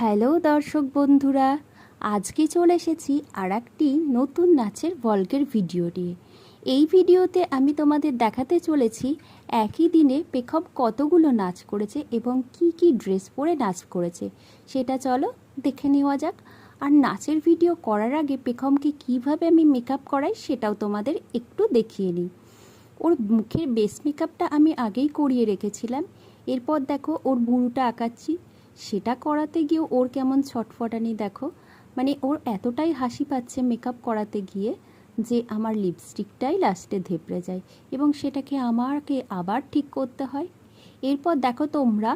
Hello দর্শক বন্ধুরা, আজকে চলে এসেছি আর একটি নতুন নাচের বল্গের ভিডিও নিয়ে এই ভিডিওতে আমি তোমাদের দেখাতে চলেছি একই দিনে পেখম কতগুলো নাচ করেছে এবং কি কি ড্রেস পরে নাচ করেছে। সেটা চলো দেখে নেওয়া যাক। আর নাচের ভিডিও করার আগে পেখমকে কীভাবে আমি মেকআপ করাই সেটাও তোমাদের একটু দেখিয়ে নিই। ওর মুখের বেস মেকআপটা আমি আগেই করিয়ে রেখেছিলাম। এরপর দেখো ওর বুড়োটা আঁকাচ্ছি। সেটা করাতে গিয়ে ওর কেমন ছটফটানি দেখো। মানে ওর এতটাই হাসি পাচ্ছে মেকআপ করাতে গিয়ে যে আমার লিপস্টিকটাই লাস্টে ধেপড়ে যায় এবং সেটাকে আমাকে আবার ঠিক করতে হয়। এরপর দেখো তোমরা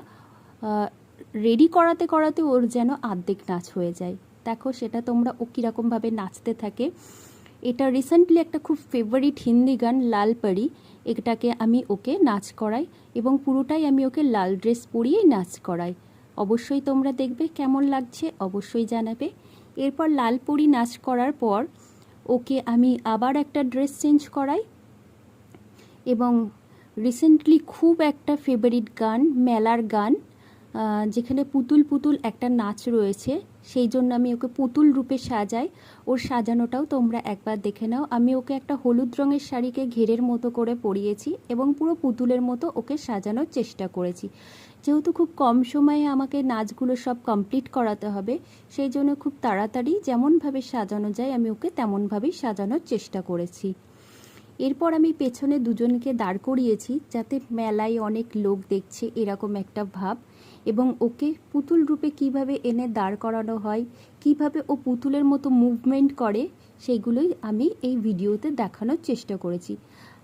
রেডি করাতে করাতে ওর যেন আর্ধেক নাচ হয়ে যায়। দেখো সেটা তোমরা ও কীরকমভাবে নাচতে থাকে। এটা রিসেন্টলি একটা খুব ফেভারিট হিন্দি গান লাল পরি এটাকে আমি ওকে নাচ করাই এবং পুরোটাই আমি ওকে লাল ড্রেস পরিয়েই নাচ করাই। অবশ্যই তোমরা দেখবে কেমন লাগছে, অবশ্যই জানাবে। এরপর লাল পরি নাচ করার পর ওকে আমি আবার একটা ড্রেস চেঞ্জ করাই। এবং রিসেন্টলি খুব একটা ফেভারিট গান, মেলার গান যেখানে পুতুল পুতুল একটা নাচ রয়েছে, সেই জন্য আমি ওকে পুতুল রূপে সাজাই। ওর সাজানোটাও তোমরা একবার দেখে নাও। আমি ওকে একটা হলুদ রঙের শাড়িকে ঘেরের মতো করে পরিয়েছি এবং পুরো পুতুলের মতো ওকে সাজানোর চেষ্টা করেছি। যেহেতু খুব কম সময়ে আমাকে নাচগুলো সব কমপ্লিট করাতে হবে, সেই জন্য খুব তাড়াতাড়ি যেমনভাবে সাজানো যায়, আমি ওকে তেমনভাবেই সাজানোর চেষ্টা করেছি। এরপর আমি পেছনে দুজনকে দাঁড় করিয়েছি যাতে মেলায় অনেক লোক দেখছে এরকম একটা ভাব এবং ওকে পুতুল রূপে কীভাবে এনে দাঁড় করানো হয়, কীভাবে ও পুতুলের মতো মুভমেন্ট করে সেগুলোই আমি এই ভিডিওতে দেখানোর চেষ্টা করেছি।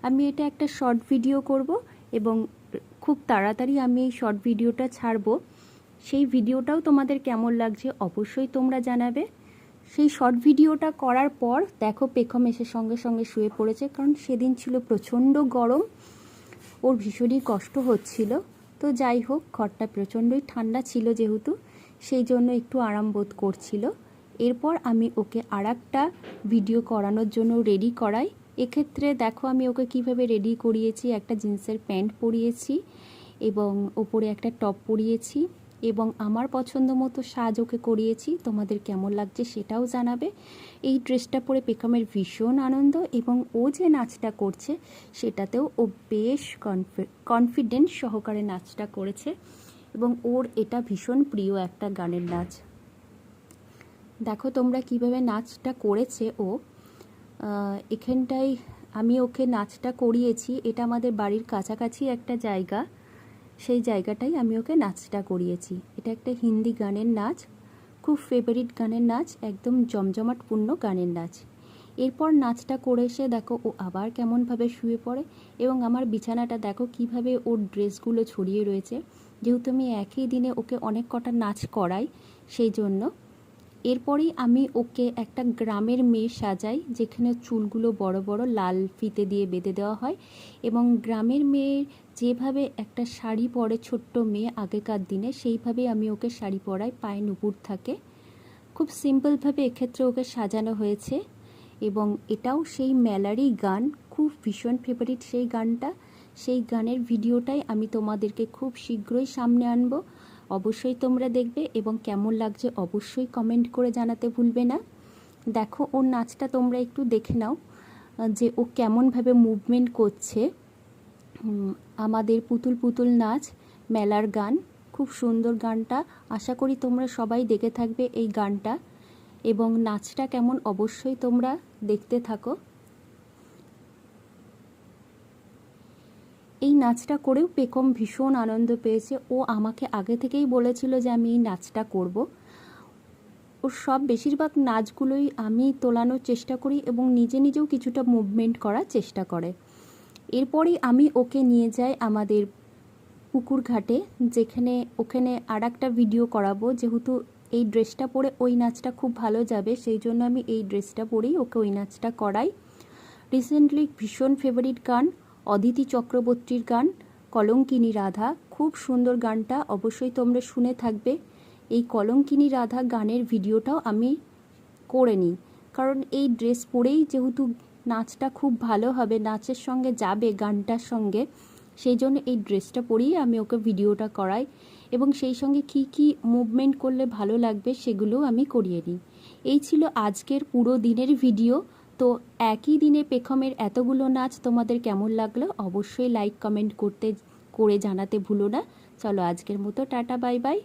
আমি এটা একটা শর্ট ভিডিও করব এবং খুব তাড়াতাড়ি আমি এই শর্ট ভিডিওটা ছাড়বো। সেই ভিডিওটাও তোমাদের কেমন লাগছে অবশ্যই তোমরা জানাবে। সেই শর্ট ভিডিওটা করার পর দেখো পেখম এসে সঙ্গে সঙ্গে শুয়ে পড়েছে, কারণ সেদিন ছিল প্রচণ্ড গরম, ওর ভীষণই কষ্ট হচ্ছিল। তো যাই হোক, ঘরটা প্রচণ্ডই ঠান্ডা ছিল যেহেতু, সেই জন্য একটু আরাম বোধ করছিল। এরপর আমি ওকে আর ভিডিও করানোর জন্য রেডি করাই। এক্ষেত্রে দেখো আমি ওকে কীভাবে রেডি করিয়েছি, একটা জিন্সের প্যান্ট পরিয়েছি এবং ওপরে একটা টপ পরিয়েছি এবং আমার পছন্দ মতো সাজ ওকে করিয়েছি। তোমাদের কেমন লাগছে সেটাও জানাবে। এই ড্রেসটা পরে পেকামের ভীষণ আনন্দ এবং ও যে নাচটা করছে সেটাতেও ও বেশ কনফি কনফিডেন্ট সহকারে নাচটা করেছে এবং ওর এটা ভীষণ প্রিয় একটা গানের নাচ। দেখো তোমরা কীভাবে নাচটা করেছে ও। এখানটায় আমি ওকে নাচটা করিয়েছি। এটা আমাদের বাড়ির কাছাকাছি একটা জায়গা। সেই জায়গাটাই আমি ওকে নাচটা করিয়েছি। এটা একটা হিন্দি গানের নাচ, খুব ফেভারিট গানের নাচ, একদম জমজমাটপূর্ণ গানের নাচ। এরপর নাচটা করে এসে দেখো ও আবার কেমনভাবে শুয়ে পড়ে এবং আমার বিছানাটা দেখো কীভাবে ওর ড্রেসগুলো ছড়িয়ে রয়েছে। যেহেতু আমি একই দিনে ওকে অনেক কটা নাচ করাই, সেই জন্য এরপরেই আমি ওকে একটা গ্রামের মেয়ে সাজাই, যেখানে চুলগুলো বড় বড় লাল ফিতে দিয়ে বেঁধে দেওয়া হয় এবং গ্রামের মেয়ের যেভাবে একটা শাড়ি পরে ছোট্ট মেয়ে আগেকার দিনে, সেইভাবেই আমি ওকে শাড়ি পরাই, পায়ে নুপুর থাকে। খুব সিম্পলভাবে এক্ষেত্রে ওকে সাজানো হয়েছে এবং এটাও সেই মেলারই গান, খুব ভীষণ ফেভারিট সেই গানটা। সেই গানের ভিডিওটাই আমি তোমাদেরকে খুব শীঘ্রই সামনে আনব। অবশ্যই তোমরা দেখবে এবং কেমন লাগছে অবশ্যই কমেন্ট করে জানাতে ভুলবে না। দেখো, ওর নাচটা তোমরা একটু দেখে নাও যে ও কেমনভাবে মুভমেন্ট করছে। আমাদের পুতুল পুতুল নাচ, মেলার গান, খুব সুন্দর গানটা। আশা করি তোমরা সবাই দেখে থাকবে এই গানটা এবং নাচটা কেমন অবশ্যই তোমরা দেখতে থাকো। এই নাচটা করেও পেকম ভীষণ আনন্দ পেয়েছে। ও আমাকে আগে থেকেই বলেছিল যে আমি এই নাচটা করব। ওর সব বেশিরভাগ নাচগুলোই আমি তোলানোর চেষ্টা করি এবং নিজে নিজেও কিছুটা মুভমেন্ট করার চেষ্টা করে। এরপরেই আমি ওকে নিয়ে যাই আমাদের পুকুর ঘাটে যেখানে ওখানে আর একটা ভিডিও করাবো। যেহেতু এই ড্রেসটা পরে ওই নাচটা খুব ভালো যাবে, সেই জন্য আমি এই ড্রেসটা পরেই ওকে ওই নাচটা করাই। রিসেন্টলি ভীষণ ফেভারিট গান। অদিতি চক্রবর্তীর গান, কলঙ্কিনী রাধা, খুব সুন্দর গানটা অবশ্যই তোমরা শুনে থাকবে। এই কলঙ্কিনী রাধা গানের ভিডিওটাও আমি করে নিই। কারণ এই ড্রেস পরেই যেহেতু নাচটা খুব ভালো হবে, নাচের সঙ্গে যাবে গানটার সঙ্গে, সেই জন্য এই ড্রেসটা পরেই আমি ওকে ভিডিওটা করাই এবং সেই সঙ্গে কি কি মুভমেন্ট করলে ভালো লাগবে সেগুলোও আমি করিয়ে নিই। এই ছিল আজকের পুরো দিনের ভিডিও। তো একই দিনে পেখমের এতগুলো নাচ তোমাদের কেমন লাগল? অবশ্যই লাইক কমেন্ট করতে, করে জানাতে ভুলো না। চলো আজকের মতো, টাটা বাই বাই